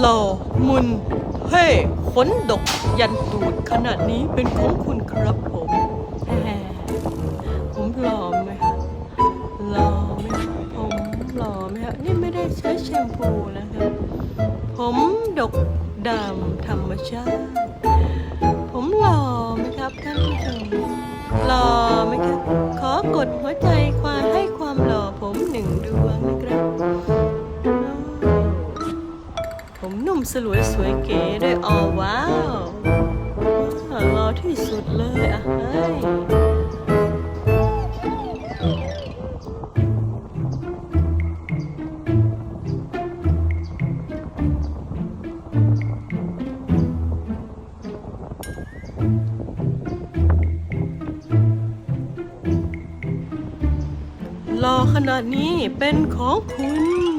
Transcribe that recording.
หล่อมุนเท่ขนดกยันตูดขนาดนี้เป็นของคุณครับผมผมหล่อไหมคะหล่อไหมคะผมหล่อไหมคะนี่ไม่ได้ใช้แชมพูนะครับผมดกดำธรรมชาติ ผมหล่อไหมครับท่านผู้ชมหล่อ ผมนุ่มสลวยสวยเก๋ด้วยอ๋อว้าวว้าวหล่อที่สุดเลยอะเฮ้ยหล่อขนาดนี้เป็นของคุณ